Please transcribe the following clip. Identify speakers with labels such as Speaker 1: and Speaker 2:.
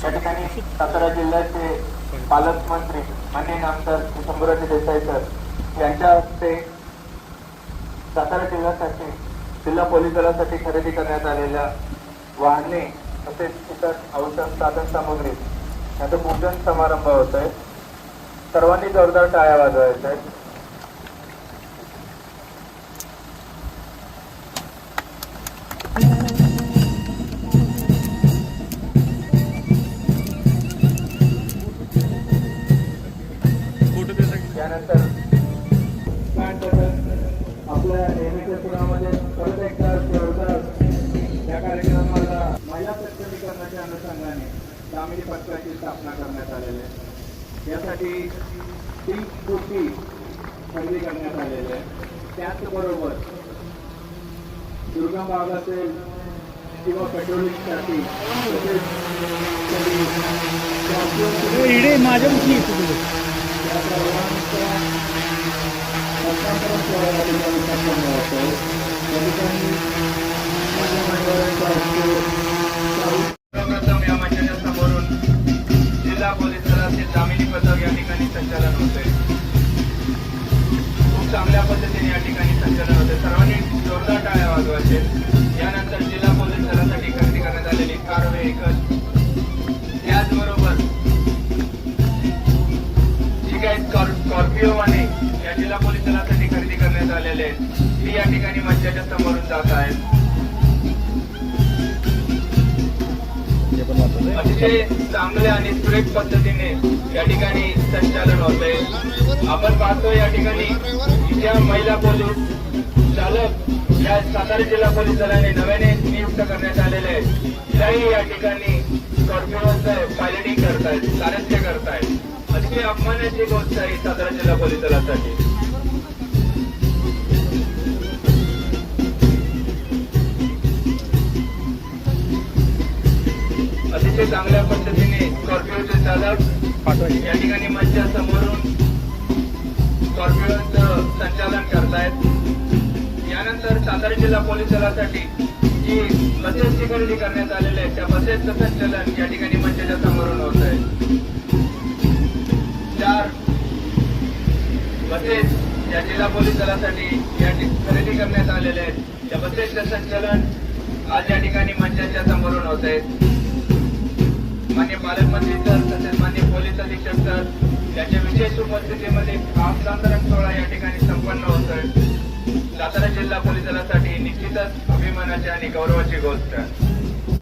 Speaker 1: त्या ठिकाणी सातारा जिल्ह्याचे पालकमंत्री माननीय आमदार शंभूराजे देसाई सर यांच्या हस्ते सातारा जिल्ह्यासाठी जिल्हा पोलीस दलासाठी खरेदी करण्यात आलेल्या वाहने तसेच इतर आवश्यक साधन सामग्री यांचं पूजन समारंभ होत आहे. सर्वांनी जोरदार टाळ्या वाजवायच्या आहेत. त्यानंतर आपल्या नेहमीच्या पुरामध्ये परत एकदा जोरदार या कार्यक्रमाला महिला सक्षमीकरणाच्या अनुषंगाने दामिनी पक्षाची स्थापना करण्यात आलेली आहे. यासाठी तीन स्फूर्ती खरेदी करण्यात आलेली आहे. त्याचबरोबर दुर्गम भागातील किंवा पेट्रोलिंगसाठी तसेच
Speaker 2: इडे माझ्या उशी येतो तुझं
Speaker 1: या सर्वांचा हस्तांतरण सोहळा या ठिकाणी संपन्न होतो. या ठिकाणी माझ्या मंडळाच्या हस्ते सर्वप्रथम या मंचाच्या समोरून जिल्हा पोलीस दलाचे दामिनी पथक या ठिकाणी संचालन होते खूप चांगल्या पद्धतीने या ठिकाणी संचालन होते सर्वांनी जोरदार टाळ्या वाजवायचे यानंतर जिल्हा पोलीस दलासाठी खरेदी करण्यात आलेली कार व्हेकल त्याचबरोबर जी काही स्कॉर- स्कॉर्पिओ वाहने या जिल्हा पोलीस दलासाठी खरेदी करण्यात आलेले आहेत. ती या ठिकाणी मंचाच्या समोरून जात आहेत अतिशय चांगल्या आणि सुरेख पद्धतीने या ठिकाणी संचालन होते आपण पाहतो या ठिकाणी ज्या महिला पोलीस चालक या सातारा जिल्हा पोलीस दलाने नव्याने नियुक्त करण्यात आलेले आहेत. त्याही या ठिकाणी स्कॉर्पिओचं पायलटिंग करतायत सारथ्य करतायत. अतिशय अपमानाची गोष्ट आहे सातारा जिल्हा पोलीस अतिशय चांगल्या पद्धतीने स्कॉर्पिओचे चालक या ठिकाणी मंचा समोरून स्कॉर्पिओचं संचालन करतायत. यानंतर सातारा जिल्हा पोलीस दलासाठी जी बसेसची खरेदी करण्यात आलेली आहे त्या बसेसचं संचालन या ठिकाणी मंचाच्या समोरून होत आहे. चार बसेस या जिल्हा पोलीस दलासाठी या खरेदी करण्यात आलेले आहेत. त्या बसेसचं संचालन आज या ठिकाणी मंचाच्या समोरून होत आहे. मान्य पालकमंत्री सर तसेच मान्य पोलीस अधीक्षक सर यांच्या विशेष उपस्थितीमध्ये हस्तांतरण सोहळा या ठिकाणी संपन्न होतोय. सातारा जिल्हा पोलीस दलासाठी निश्चितच अभिमानाची आणि गौरवाची गोष्ट. आहे